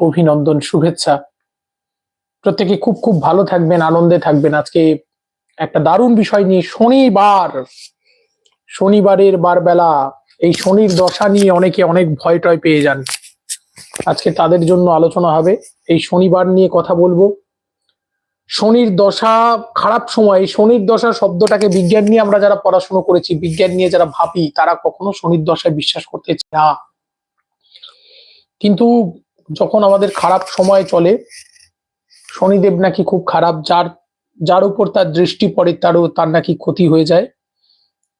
অভিনন্দন, শুভেচ্ছা। প্রত্যেকে খুব খুব ভালো থাকবেন, আনন্দে থাকবেন। আজকে একটা দারুণ বিষয় নিয়ে শনিবার, শনিবারের বারবেলা, এই শনির দশা নিয়ে অনেকে অনেক ভয় টয় পেয়ে যান। আজকে তাদের জন্য আলোচনা হবে, এই শনিবার নিয়ে কথা বলব। শনির দশা খারাপ সময় শনির দশা শব্দটাকে বিজ্ঞান নিয়ে আমরা যারা পড়াশোনা করেছি, বিজ্ঞান নিয়ে যারা ভাবি, তারা কখনো শনির দশায় বিশ্বাস করতে না। কিন্তু যখন আমাদের খারাপ সময় চলে, শনিদেব নাকি খুব খারাপ, যার যার উপর তার দৃষ্টি পড়ে, তারও, তার নাকি ক্ষতি হয়ে যায়।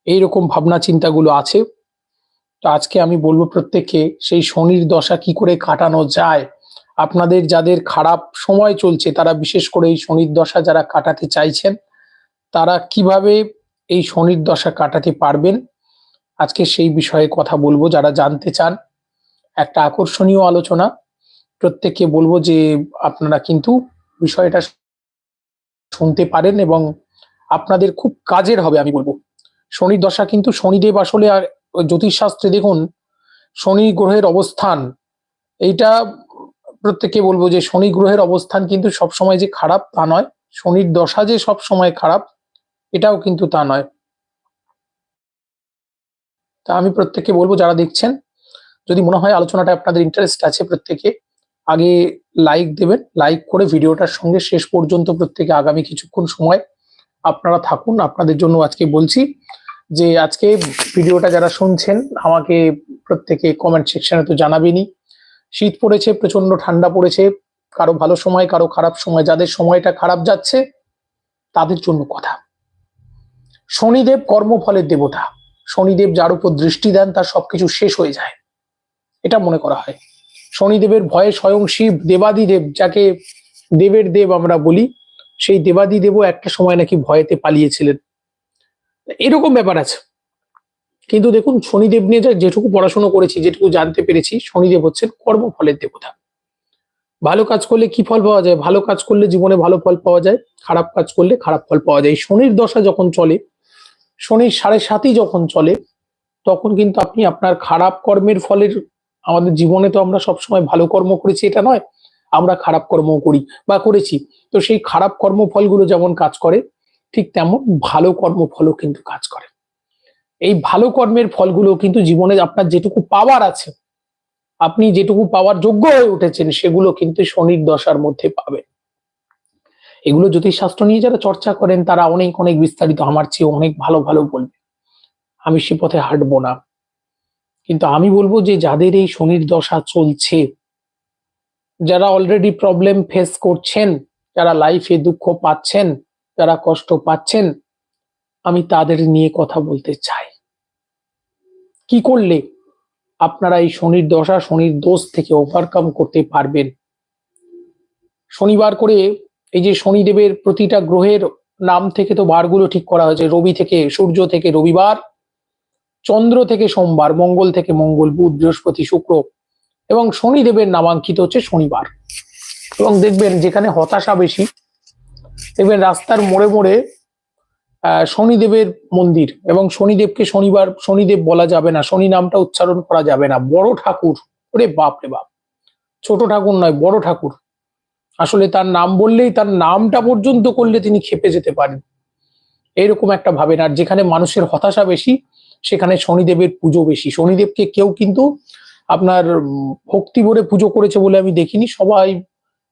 এইরকম ভাবনা চিন্তাগুলো আছে। তো আজকে আমি বলব প্রত্যেককে, সেই শনির দশা কি করে কাটানো যায়? আপনাদের যাদের খারাপ সময় চলছে, তারা বিশেষ করে এই শনির দশা যারা কাটাতে চাইছেন, তারা কীভাবে এই শনির দশা কাটাতে পারবেন? আজকে সেই বিষয়ে কথা বলব। যারা জানতে চান, একটা আকর্ষণীয় আলোচনা। প্রত্যেককে বলব যে আপনারা কিন্তু বিষয়টা শুনতে পারেন এবং আপনাদের খুব কাজের হবে, আমি বলব। শনির দশা কিন্তু শনিদেব আসলে আর জ্যোতিষশাস্ত্রে দেখুন, শনি গ্রহের অবস্থান, এইটা প্রত্যেককে বলব যে শনি গ্রহের অবস্থান কিন্তু সবসময় যে খারাপ তা নয়, শনির দশা যে সব সময় খারাপ, এটাও কিন্তু তা নয়। তা আমি প্রত্যেককে বলব, যারা দেখছেন, যদি মনে হয় আলোচনাটা আপনাদের ইন্টারেস্ট আছে প্রত্যেকে আগে লাইক দেবেন লাইক করে ভিডিওটার সঙ্গে শেষ পর্যন্ত প্রত্যেকে আগামী কিছুক্ষণ সময় আপনারা থাকুন। আপনাদের জন্য আজকে বলছি যে আজকে ভিডিওটা যারা শুনছেন, আমাকে প্রত্যেকে কমেন্ট সেকশনে তো জানাবেনই। শীত পড়েছে প্রচণ্ড ঠান্ডা পড়েছে, কারও ভালো সময়, কারও খারাপ সময়। যাদের সময়টা খারাপ যাচ্ছে, তাদের জন্য কথা। শনিদেব কর্মফলের দেবতা। শনিদেব যার উপর দৃষ্টি দেন, তার সবকিছু শেষ হয়ে যায়। এটা মনে করা হয়। শনিদেবের ভয়ে স্বয়ং শিব দেবাদিদেব, যাকে দেবের দেব আমরা বলি, সেই দেবাদিদেবও একটা সময় নাকি ভয়েতে পালিয়েছিলেন। এরকম ব্যাপার আছে। কিন্তু দেখুন, শনিদেব নিয়ে যেটুকু পড়াশোনা করেছি, যেটুকু জানতে পেরেছি, শনিদেব হচ্ছেন কর্মফলের দেবতা। ভালো কাজ করলে কি ফল পাওয়া যায়? ভালো কাজ করলে জীবনে ভালো ফল পাওয়া যায়, খারাপ কাজ করলে খারাপ ফল পাওয়া যায়। শনির দশা যখন চলে, শনির সাড়ে সাতই যখন চলে, তখন কিন্তু আপনি আপনার খারাপ কর্মের ফলের আমাদের জীবনে তো আমরা সবসময় ভালো কর্ম করেছি, এটা নয়। আমরা খারাপ কর্ম করি বা করেছি। তো সেই খারাপ কর্মফলগুলো যেমন কাজ করে, ঠিক তেমন ভালো কর্মফলও কিন্তু কাজ করে। এই ভালো কর্মের ফলগুলো কিন্তু জীবনে আপনার যেটুকু পাওয়ার আছে, আপনি যেটুকু পাওয়ার যোগ্য হয়ে উঠেছেন, সেগুলো কিন্তু শনির দশার মধ্যে পাবেন। এগুলো জ্যোতিষশাস্ত্র নিয়ে যারা চর্চা করেন, তারা অনেক অনেক বিস্তারিত আমার চেয়ে অনেক ভালো ভালো বলবে। আমি সে পথে হাঁটবো না। কিন্তু আমি বলব যে যাদের এই শনির দশা চলছে, যারা অলরেডি প্রবলেম ফেস করছেন, যারা লাইফে দুঃখ পাচ্ছেন, যারা কষ্ট পাচ্ছেন, আমি তাদের নিয়ে কথা বলতে চাই। কি করলে আপনারা এই শনির দশা, শনির দোষ থেকে ওভারকাম করতে পারবেন? শনিবার করে এই যে শনিদেবের প্রতিটা গ্রহের নাম থেকে তো বারগুলো ঠিক করা হয়েছে, রবি থেকে সূর্য থেকে রবিবার চন্দ্র থেকে সোমবার, মঙ্গল থেকে মঙ্গল, বুধ, বৃহস্পতি, শুক্র এবং শনিদেবের নামাঙ্কিত হচ্ছে শনিবার। এবং দেখবেন যেখানে হতাশা বেশি, দেখবেন রাস্তার মোড়ে মোড়ে শনিদেবের মন্দির এবং শনিদেবকে শনিবার, শনিদেব বলা যাবে না, শনি নামটা উচ্চারণ করা যাবে না। বড় ঠাকুর, ওরে বাপ রে বাপ। ছোট ঠাকুর নয়, বড় ঠাকুর। আসলে তার নাম বললেই তার নামটা পর্যন্ত করলে তিনি খেপে যেতে পারেন। এরকম একটা ভাবেন। আর যেখানে মানুষের হতাশা বেশি সেখানে শনিদেবের পুজো বেশি। শনিদেবকে কেউ কিন্তু আপনার ভক্তি ভরে পুজো করেছে বলে আমি দেখিনি। সবাই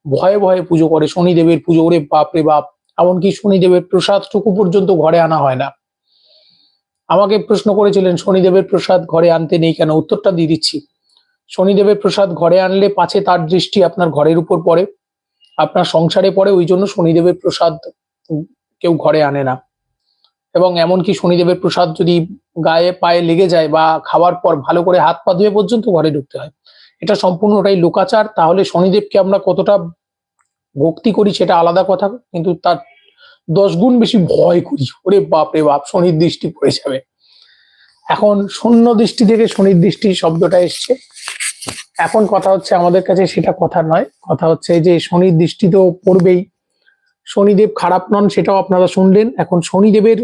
ভয়ে ভয়ে পুজো করে, শনিদেবের পুজো। ওরে বাপ রে বাপ! এমনকি শনিদেবের প্রসাদটুকু পর্যন্ত ঘরে আনা হয় না। আমাকে প্রশ্ন করেছিলেন, শনিদেবের প্রসাদ ঘরে আনতে নেই কেন? উত্তরটা দিয়ে দিচ্ছি। শনিদেবের প্রসাদ ঘরে আনলে পাছে তার দৃষ্টি আপনার ঘরের উপর পড়ে, আপনার সংসারে পড়ে, ওই জন্য শনিদেবের প্রসাদ কেউ ঘরে আনে না। এবং এমনকি শনিদেবের প্রসাদ যদি গায়ে, পায়ে লেগে যায় বা খাওয়ার পর ভালো করে হাত পা ধুয়ে পর্যন্ত ঘরে ঢুকতে হয়। এটা সম্পূর্ণটাই লোকাচার। তাহলে শনিদেবকে আমরা কতটা ভক্তি করি সেটা আলাদা কথা, কিন্তু তার দশ গুণ বেশি ভয় করি। ওরে বাপ রে বাপ, শনির দৃষ্টি পড়ে যাবে। এখন শূন্য দৃষ্টি থেকে শনির দৃষ্টি শব্দটা এসছে। এখন কথা হচ্ছে আমাদের কাছে সেটা কথা নয়। কথা হচ্ছে যে শনির দৃষ্টি তো পড়বেই। শনিদেব খারাপ নন, সেটাও আপনারা শুনলেন। এখন শনিদেবের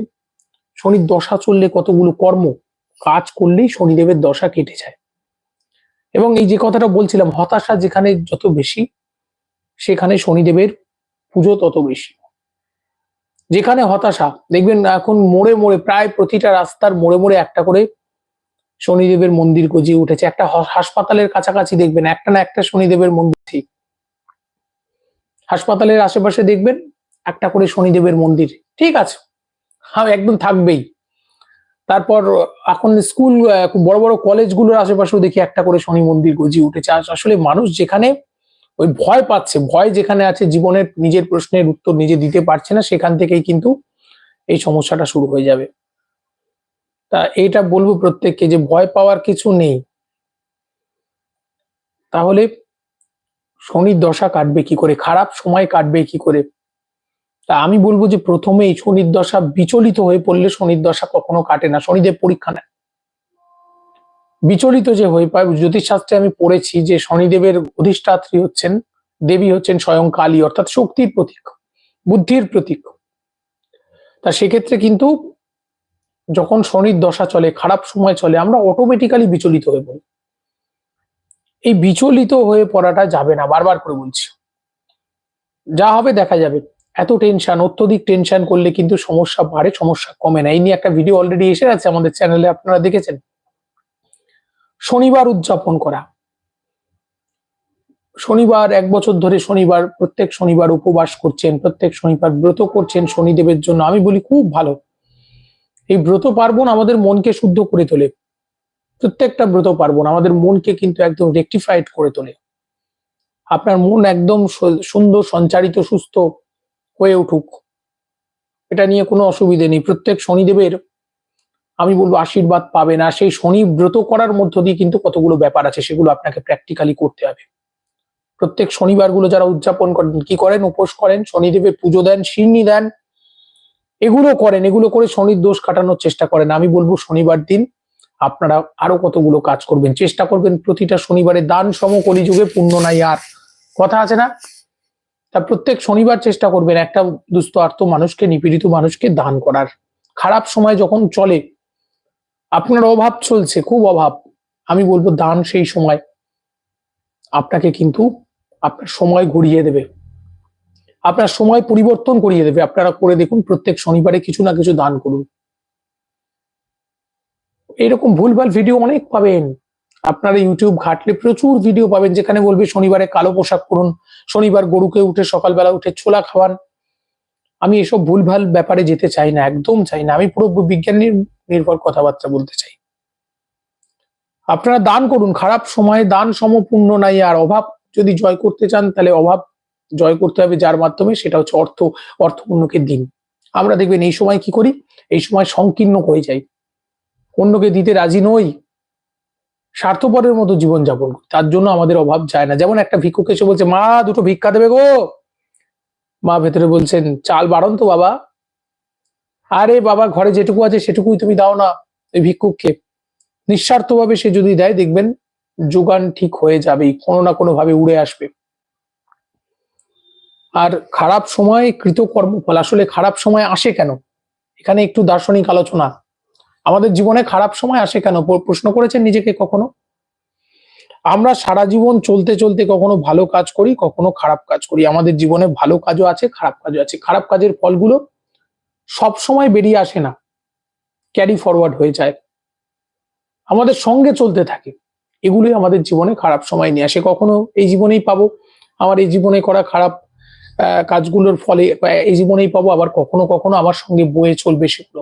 শনির দশা চললে কতগুলো কর্ম কাজ করলেই শনিদেবের দশা কেটে যায়। এবং এই যে কথাটা বলছিলাম, হতাশা যেখানে যত বেশি, সেখানে শনিদেবের পুজো তত বেশি। যেখানে হতাশা, দেখবেন এখন মোড়ে মোড়ে প্রায় প্রতিটা রাস্তার মোড়ে মোড়ে একটা করে শনিদেবের মন্দির গজিয়ে উঠেছে। একটা হাসপাতালের কাছাকাছি দেখবেন, একটা না একটা শনিদেবের মন্দির ঠিক। হাসপাতালের আশেপাশে দেখবেন, একটা করে শনিদেবের মন্দির ঠিক আছে। হ্যাঁ একদম থাকবেই। তারপর এখন স্কুল বড় বড় কলেজগুলোর আশেপাশেও দেখি একটা করে শনি মন্দির গজিয়ে উঠেছে। আস- আসলে মানুষ যেখানে ওই ভয় পাচ্ছে, ভয় যেখানে আছে জীবনের নিজের প্রশ্নের উত্তর নিজে দিতে পারছে না, সেখান থেকেই কিন্তু এই সমস্যাটা শুরু হয়ে যাবে। তা এটা বলব প্রত্যেককে যে ভয় পাওয়ার কিছু নেই। তাহলে শনির দশা কাটবে কি করে? খারাপ সময় কাটবে কি করে? তা আমি বলব যে প্রথমেই শনির দশা বিচলিত হয়ে পড়লে শনির দশা কখনো কাটে না, শনিদেব পরীক্ষা নেয় বিচলিত যে হয়ে পায় জ্যোতিষশাস্ত্রে আমি পড়েছি যে শনিদেবের অধিষ্ঠাত্রী হচ্ছেন, দেবী হচ্ছেন স্বয়ং কালী, অর্থাৎ শক্তির প্রতীক, বুদ্ধির প্রতীক। তা সেক্ষেত্রে কিন্তু যখন শনির দশা চলে, খারাপ সময় চলে, আমরা অটোমেটিক্যালি বিচলিত হয়ে পড়ি। এই বিচলিত হয়ে পড়াটা যাবে না, বারবার করে বলছি। যা হবে দেখা যাবে। এত টেনশন অত্যধিক টেনশন করলে কিন্তু সমস্যা বাড়ে, সমস্যা কমে না। এই নিয়ে একটা ভিডিও অলরেডি এসে গেছে আমাদের চ্যানেলে আপনারা দেখেছেন? শনিবার উদযাপন করা। শনিবার, এক বছর ধরে শনিবার, প্রত্যেক শনিবার উপবাস করছেন, প্রত্যেক শনিবার ব্রত করছেন শনিদেবের জন্য। আমি বলি, খুব ভালো। এই ব্রত পার্বণ আমাদের মনকে শুদ্ধ করে তোলে। প্রত্যেকটা ব্রত পার্বণ আমাদের মনকে কিন্তু একদম রেকটিফাইড করে তোলে। আপনার মন একদম সুন্দর, সঞ্চারিত, সুস্থ হয়ে উঠুক। এটা নিয়ে কোনো অসুবিধে নেই। প্রত্যেক শনিদেবের, আমি বলব, আশীর্বাদ পাবে না। সেই শনি ব্রত করার মধ্য দিয়ে কিন্তু কতগুলো ব্যাপার আছে, সেগুলো আপনাকে প্র্যাকটিক্যালি করতে হবে। প্রত্যেক শনিবারগুলো যারা উদযাপন করেন, কি করেন? উপোস করেন, শনিদেবের পুজো দেন শিরনি দেন, এগুলো করেন। এগুলো করে শনির দোষ কাটানোর চেষ্টা করেন। আমি বলব, শনিবার দিন আপনারা আরও কতগুলো কাজ করবেন। চেষ্টা করবেন প্রতিটা শনিবারে দান সম কলিযুগে পুণ্য নাই আর। কথা আছে না? তা প্রত্যেক শনিবার চেষ্টা করবেন একটা দুস্থ আর্ত মানুষকে, নিপীড়িত মানুষকে দান করার। খারাপ সময় যখন চলে, আপনার অভাব চলছে, খুব অভাব। আমি বলব দান সেই সময়। আপনাকে কিন্তু আপনার সময় ঘুরিয়ে দেবে। আপনার সময় পরিবর্তন করিয়ে দেবে। আপনারা করে দেখুন, প্রত্যেক শনিবারে কিছু না কিছু দান করুন। এরকম ভুলভাল ভিডিও অনেক পাবেন। আপনারা ইউটিউব ঘাটলে প্রচুর ভিডিও পাবেন, যেখানে বলবে শনিবারে কালো পোশাক করুন শনিবার গরুকে উঠে সকালবেলা উঠে ছোলা খাওয়ান। আমি এসব ভুলভাল ব্যাপারে যেতে চাই না, একদম চাই না। আমি পুরো বিজ্ঞান নির্ভর কথাবার্তা বলতে চাই। আপনারা দান করুন, খারাপ সময়ে দান সমপূর্ণ নাই, আর অভাব যদি জয় করতে চান, তাহলে অভাব জয় করতে হবে, যার মাধ্যমে সেটা হচ্ছে অর্থ, অর্থপূর্ণকে দিন। আমরা দেখবেন এই সময় কি করি? এই সময় সংকীর্ণ হয়ে যাই। অন্যকে দিতে রাজি নই স্বার্থপরের মতো জীবন যাপন করি। তার জন্য আমাদের অভাব যায় না। যেমন একটা ভিক্ষুক এসে বলছে, মা, দুটো ভিক্ষা দেবে গো। মা ভেতরে বলছেন, চাল বাড়ন তো বাবা। আরে বাবা, ঘরে যেটুকু আছে সেটুকুই তুমি দাও না। ওই ভিক্ষুককে নিঃস্বার্থভাবে সে যদি দেয়, দেখবেন যোগান ঠিক হয়ে যাবেই, কোনো না কোনো ভাবে উড়ে আসবে। আর খারাপ সময় কৃতকর্ম ফল, আসলে খারাপ সময় আসে কেন? এখানে একটু দার্শনিক আলোচনা। আমাদের জীবনে খারাপ সময় আসে কেন? প্রশ্ন করেছেন নিজেকে কখনো? আমরা সারা জীবন চলতে চলতে কখনো ভালো কাজ করি, কখনো খারাপ কাজ করি। আমাদের জীবনে ভালো কাজও আছে, খারাপ কাজও আছে। খারাপ কাজের ফলগুলো সব সময় বেরিয়ে আসে না। ক্যারি ফরওয়ার্ড হয়ে যায়। আমাদের সঙ্গে চলতে থাকে। এগুলোই আমাদের জীবনে খারাপ সময় নিয়ে আসে। কখনো এই জীবনেই পাবো আমার এই জীবনে করা খারাপ কাজগুলোর ফলে এই জীবনেই পাবো, আবার কখনো কখনো আমার সঙ্গে বয়ে চলবে সেগুলো।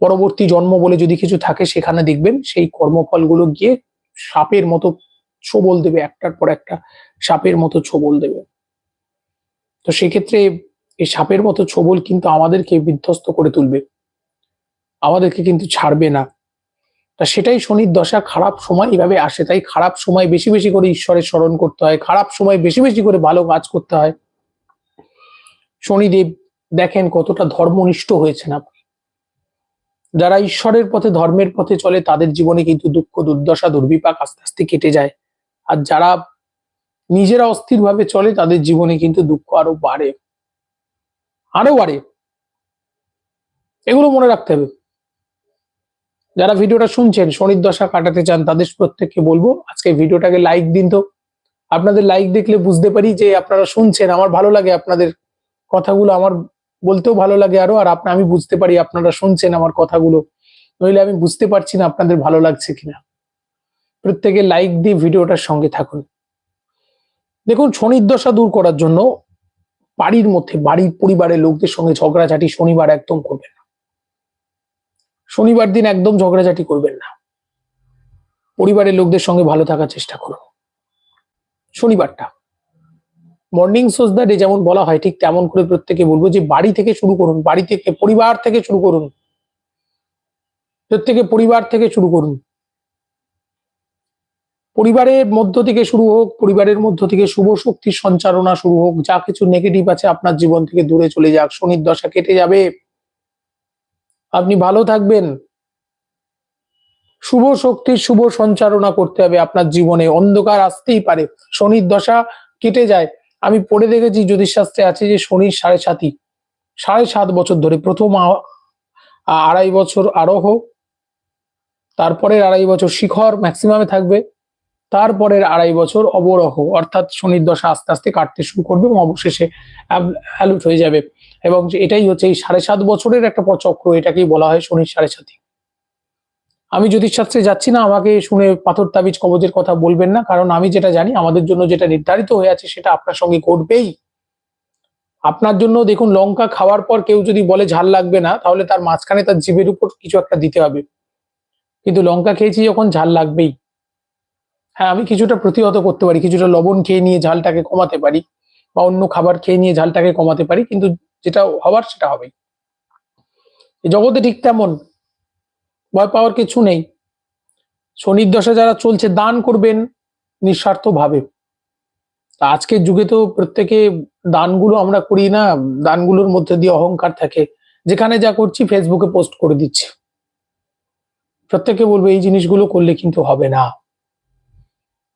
পরবর্তী জন্ম বলে যদি কিছু থাকে, সেখানে দেখবেন সেই কর্মফলগুলো গিয়ে সাপের মতো ছোবল দেবে, একটার পর একটা সাপের মতো ছোবল দেবে। তো সেক্ষেত্রে এই সাপের মতো ছোবল কিন্তু আমাদেরকে বিধ্বস্ত করে তুলবে। আমাদেরকে কিন্তু ছাড়বে না। তা সেটাই শনির দশা, খারাপ সময় এভাবে আসে। তাই খারাপ সময় বেশি বেশি করে ঈশ্বরের স্মরণ করতে হয়। খারাপ সময় বেশি বেশি করে ভালো কাজ করতে হয়। শনিদেব দেখেন কতটা ধর্মনিষ্ঠ হয়েছেন আপনি। যারা ঈশ্বরের পথে, ধর্মের পথে চলে, তাদের জীবনে কিন্তু দুঃখ, দুর্দশা, দুর্বিপাক আস্তে আস্তে কেটে যায়। আর যারা নিজেরা অস্থির ভাবে চলে, তাদের জীবনে কিন্তু দুঃখ আরও বাড়ে। আরও বাড়ে। এগুলো মনে রাখতে হবে। যারা ভিডিওটা শুনছেন, শনির দশা কাটাতে চান, তাদের প্রত্যেককে বলব, আজকে ভিডিওটাকে লাইক দিন তো। আপনাদের লাইক দেখলে বুঝতে পারি যে, আপনারা শুনছেন, আমার ভালো লাগে আপনাদের কথাগুলো, আমার বলতেও ভালো লাগে আরও, আর আপনার আমি বুঝতে পারি আপনারা শুনছেন আমার কথাগুলো। নইলে আমি বুঝতে পারছি না আপনাদের ভালো লাগছে কিনা। প্রত্যেকে লাইক দিয়ে ভিডিওটার সঙ্গে থাকুন। দেখুন, শনির দশা দূর করার জন্য বাড়ির মধ্যে, বাড়ির পরিবারের লোকদের সঙ্গে ঝগড়াঝাটি শনিবার একদম করবেন না। শনিবার দিন একদম ঝগড়াঝাটি করবেন না। পরিবারের লোকদের সঙ্গে ভালো থাকার চেষ্টা করুন। শনিবারটা। মর্নিং সোজ দ্য ডে যেমন বলা হয়, ঠিক তেমন করে প্রত্যেকে বলব যে বাড়ি থেকে শুরু করুন, বাড়ি থেকে পরিবার থেকে শুরু করুন। প্রত্যেকে পরিবার থেকে শুরু করুন। পরিবারের মধ্য থেকে শুরু হোক, পরিবারের মধ্য থেকে শুভ শক্তির সঞ্চারণা শুরু হোক, যা কিছু নেগেটিভ আছে আপনার জীবন থেকে দূরে চলে যাক, শনির দশা কেটে যাবে। আপনি ভালো থাকবেন। শুভ শক্তির শুভ সঞ্চারণা করতে হবে আপনার জীবনে, অন্ধকার আসতেই পারে। শনির দশা কেটে যায় আমি পড়ে দেখেছি জ্যোতিষশাস্ত্রে আছে যে শনির সাড়ে সাতই। সাড়ে সাত বছর ধরে প্রথম আড়াই বছর আরোহ, তারপরের আড়াই বছর শিখর ম্যাক্সিমামে থাকবে, তারপরের আড়াই বছর অবরোহ, অর্থাৎ শনির দশা আস্তে আস্তে কাটতে শুরু করবে এবং অবশেষে অ্যালুট হয়ে যাবে। এবং এটাই হচ্ছে এই সাড়ে সাত বছরের একটা চক্র এটাকেই বলা হয় শনির সাড়ে সাতই। আমি জ্যোতিষশাস্ত্রে যাচ্ছি না, আমাকে শুনে পাথর তাবিজ কবজের কথা বলবেন না, কারণ আমি যেটা জানি, আমাদের জন্য যেটা নির্ধারিত হয়ে আছে সেটা আপনার সঙ্গে ঘটবেই। আপনার জন্য দেখুন, লঙ্কা খাওয়ার পর কেউ যদি বলে ঝাল লাগবে না, তাহলে তার মাঝখানে তার জিভের উপর কিছু একটা দিতে হবে। কিন্তু লঙ্কা খেয়েছি যখন ঝাল লাগবেই। হ্যাঁ আমি কিছুটা প্রতিহত করতে পারি, কিছুটা লবণ খেয়ে নিয়ে ঝালটাকে কমাতে পারি, বা অন্য খাবার খেয়ে নিয়ে ঝালটাকে কমাতে পারি, কিন্তু যেটা হবার সেটা হবেই। জগতে ঠিক তেমন ভয় পাওয়ার কিছু নেই। শনির দশা যারা চলছে, দান করবেন নিঃস্বার্থ ভাবে আজকের যুগে তো প্রত্যেকে দানগুলো আমরা করি না, দানগুলোর মধ্যে দিয়ে অহংকার থাকে। যেখানে যা করছি ফেসবুকে পোস্ট করে দিচ্ছি। প্রত্যেকে বলবে, এই জিনিসগুলো করলে কিন্তু হবে না।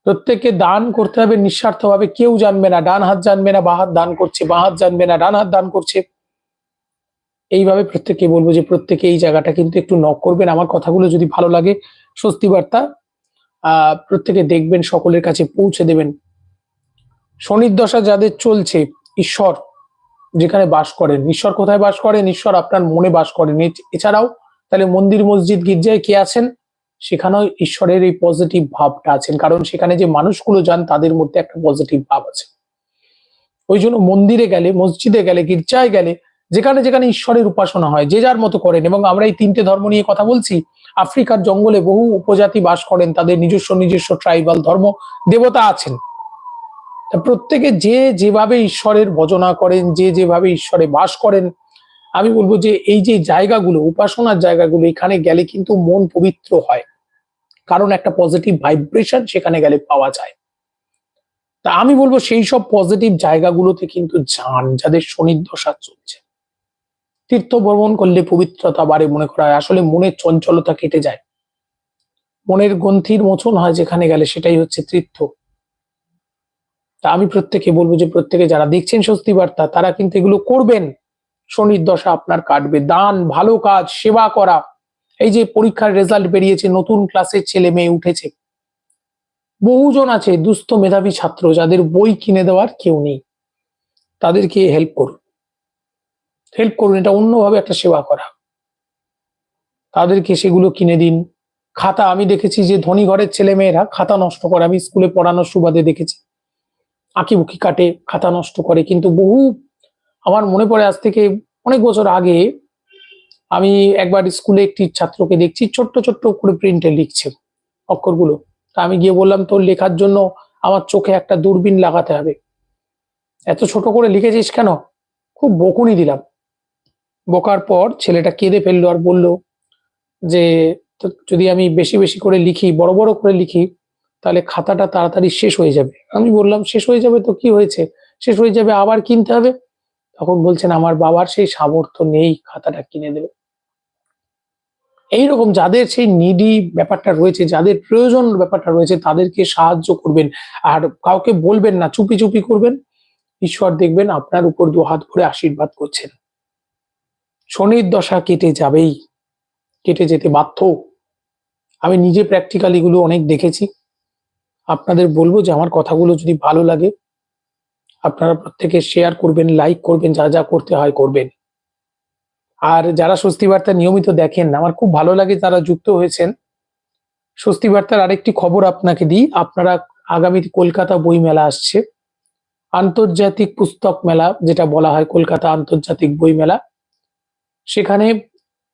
প্রত্যেককে দান করতে হবে নিঃস্বার্থ ভাবে কেউ জানবে না, ডান হাত জানবে না, বা হাত দান করছে, বা হাত জানবে না, ডান হাত দান করছে। এইভাবে প্রত্যেককে বলব যে প্রত্যেকে এই জায়গাটা কিন্তু একটু নক করবেন। আমার কথাগুলো যদি ভালো লাগে, স্বস্তি বার্তা। প্রত্যেকে দেখবেন, সকলের কাছে পৌঁছে দেবেন। শনির দশা যাদের চলছে, ঈশ্বর যেখানে বাস করেন। ঈশ্বর কোথায় বাস করেন? ঈশ্বর আপনার মনে বাস করেন। এছাড়াও তাহলে মন্দির, মসজিদ, গির্জায় কে আছেন? সেখানেও ঈশ্বরের এই পজিটিভ ভাবটা আছেন। কারণ সেখানে যে মানুষগুলো যান, তাদের মধ্যে একটা পজিটিভ ভাব আছে। ওই জন্য মন্দিরে গেলে, মসজিদে গেলে, গির্জায় গেলে যেখানে যেখানে ঈশ্বরের উপাসনা হয়, যে যার মতো করেন। এবং আমরা এই তিনটে ধর্ম নিয়ে কথা বলছি। আফ্রিকার জঙ্গলে বহু উপজাতি বাস করেন, তাদের নিজস্ব নিজস্ব ট্রাইবাল ধর্ম, দেবতা আছেন। প্রত্যেকে যে যেভাবে ঈশ্বরের ভজনা করেন, যে যেভাবে ঈশ্বরে বাস করেন, আমি বলব যে এই যে জায়গাগুলো, উপাসনার জায়গাগুলো, এখানে গেলে কিন্তু মন পবিত্র হয়। কারণ একটা পজিটিভ ভাইব্রেশন সেখানে গেলে পাওয়া যায়। তা আমি বলব সেই সব পজিটিভ জায়গাগুলোতে কিন্তু যান, যাদের শনির দশা চলছে। তীর্থ ভ্রমণ করলে পবিত্রতা বাড়ে মনে করা হয়। আসলে মনের চঞ্চলতা কেটে যায়। মনের গ্রন্থির মোচন হয় যেখানে গেলে সেটাই হচ্ছে তীর্থ। তা আমি প্রত্যেকে বলব যে প্রত্যেকে যারা দেখছেন স্বস্তি বার্তা, তারা কিন্তু এগুলো করবেন। শনির দশা আপনার কাটবে। দান, ভালো কাজ, সেবা করা। এই যে পরীক্ষার রেজাল্ট বেরিয়েছে, নতুন ক্লাসের ছেলে মেয়ে উঠেছে। বহুজন আছে দুস্থ মেধাবী ছাত্র যাদের বই কিনে দেওয়ার কেউ নেই। তাদেরকে হেল্প করুন। হেল্প করুন, এটা অন্যভাবে একটা সেবা করা। তাদেরকে সেগুলো কিনে দিন। খাতা, আমি দেখেছি যে ধনী ঘরের ছেলে মেয়েরা খাতা নষ্ট করে, আমি স্কুলে পড়ানোর সুবাদে দেখেছি। আঁকি বুকি কাটে, খাতা নষ্ট করে, কিন্তু বহু, আমার মনে পড়ে আজ থেকে অনেক বছর আগে আমি একবার স্কুলে একটি ছাত্রকে দেখছি, ছোট্ট ছোট্ট করে প্রিন্টে লিখছে অক্ষরগুলো। তা আমি গিয়ে বললাম, তোর লেখার জন্য আমার চোখে একটা দূরবীন লাগাতে হবে। এত ছোট করে লিখেছিস কেন? খুব বকুনি দিলাম। বকার পর ছেলেটা কেঁদে ফেলল আর বলল যে যদি আমি বেশি বেশি করে লিখি, বড় বড় করে লিখি, তাহলে খাতাটা তাড়াতাড়ি শেষ হয়ে যাবে। আমি বললাম, শেষ হয়ে যাবে তো কি হয়েছে? শেষ হয়ে যাবে, আবার কিনতে হবে? তখন বলছেন, আমার বাবার সেই সামর্থ্য নেই, খাতাটা কিনে দেবে। এইরকম যাদের সেই নিডি ব্যাপারটা রয়েছে, যাদের প্রয়োজন ব্যাপারটা রয়েছে, তাদেরকে সাহায্য করবেন। আর কাউকে বলবেন না, চুপি চুপি করবেন। ঈশ্বর দেখবেন আপনার উপর দু হাত ভরে আশীর্বাদ করছেন। শনির দশা কেটে যাবেই, কেটে যেতে বাধ্য। আমি নিজে প্র্যাকটিক্যালি এগুলো অনেক দেখেছি। আপনাদের বলব যে আমার কথাগুলো যদি ভালো লাগে, আপনারা প্রত্যেকে শেয়ার করবেন লাইক করবেন, যা যা করতে হয় করবেন। আর যারা স্বস্তি বার্তা নিয়মিত দেখেন, আমার খুব ভালো লাগে তারা যুক্ত হয়েছেন। স্বস্তি বার্তার আরেকটি খবর আপনাকে দিই, আপনারা আগামী কলকাতা বই মেলা আসছে। আন্তর্জাতিক পুস্তক মেলা, যেটা বলা হয় কলকাতা আন্তর্জাতিক বই মেলা সেখানে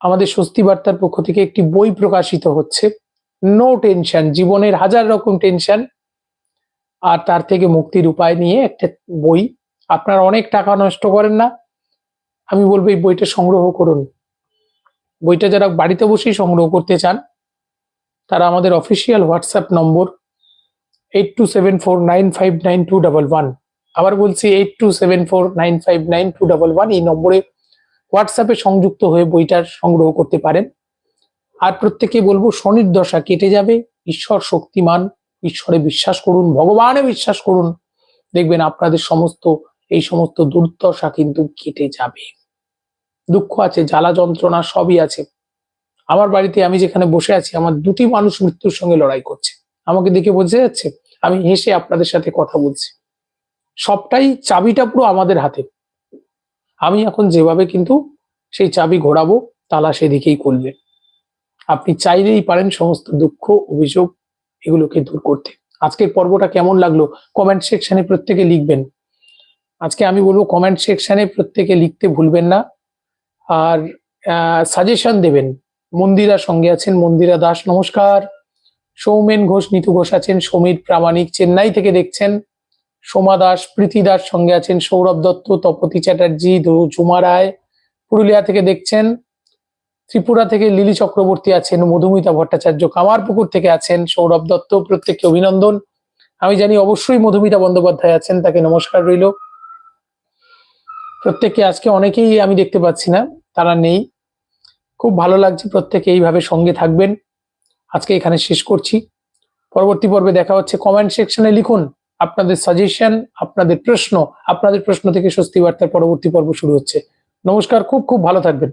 আমাদের স্বস্তি বার্তার পক্ষ থেকে একটি বই প্রকাশিত হচ্ছে। নো টেনশন জীবনের হাজার রকম টেনশন আর তার থেকে মুক্তির উপায় নিয়ে একটা বই। আপনারা অনেক টাকা নষ্ট করেন না। আমি বলব এই বইটা সংগ্রহ করুন। বইটা যারা বাড়িতে বসেই সংগ্রহ করতে চান, তারা আমাদের official WhatsApp number eight two seven four nine five nine two double one আবার বলছি eight two seven four nine five nine two double one এই নম্বরে হোয়াটসঅ্যাপে সংযুক্ত হয়ে বইটার সংগ্রহ করতে পারেন। আর প্রত্যেকে বলব শনির দশা কেটে যাবে। ঈশ্বর শক্তিমান। ঈশ্বরে বিশ্বাস করুন, ভগবানে বিশ্বাস করুন। দেখবেন আপনাদের সমস্ত, এই সমস্ত দুর্দশা কিন্তু কেটে যাবে। দুঃখ আছে, জ্বালা যন্ত্রণা সবই আছে। আমার বাড়িতে আমি যেখানে বসে আছি, আমার দুটি মানুষ মৃত্যুর সঙ্গে লড়াই করছে। আমাকে দেখে বোঝা যাচ্ছে, আমি হেসে আপনাদের সাথে কথা বলছি। সবটাই চাবিটা পুরো আমাদের হাতে। আমি এখন যেভাবে কিন্তু সেই চাবি ঘোরাবো, তালা সেদিকেই খুলবে। আপনি চাইলেই পারেন সমস্ত দুঃখ, অভিযোগ এগুলোকে দূর করতে। আজকের পর্বটা কেমন লাগল? কমেন্ট সেকশনে প্রত্যেকে লিখবেন। আজকে আমি বলব কমেন্ট সেকশনে প্রত্যেকে লিখতে ভুলবেন না। আর সাজেশন দেবেন। মন্দিরা সঙ্গে আছেন, মন্দিরা দাস, নমস্কার। সৌমেন ঘোষ, নিতু ঘোষ আছেন, সমীর প্রামাণিক, চেন্নাই থেকে দেখছেন। সোমা দাস, প্রীতি দাস সঙ্গে আছেন সৌরভ দত্ত, তপতি চ্যাটার্জি ঝুমা রায়। পুরুলিয়া থেকে দেখছেন, ত্রিপুরা থেকে লিলি চক্রবর্তী আছেন, মধুমিতা ভট্টাচার্য কামারপুকুর থেকে আছেন সৌরভ দত্ত। প্রত্যেককে অভিনন্দন। আমি জানি অবশ্যই মধুমিতা বন্দ্যোপাধ্যায় আছেন, তাকে নমস্কার রইল। প্রত্যেককে আজকে অনেকেই আমি দেখতে পাচ্ছি না, তারা নেই। খুব ভালো লাগছে প্রত্যেকে এইভাবে সঙ্গে থাকবেন। আজকে এখানে শেষ করছি। পরবর্তী পর্বে দেখা হচ্ছে কমেন্ট সেকশনে লিখুন। আপনাদের সাজেশন আপনাদের প্রশ্ন আপনাদের প্রশ্ন থেকে স্বস্তি বার্তার পরবর্তী পর্ব শুরু হচ্ছে। নমস্কার, খুব খুব ভালো থাকবেন।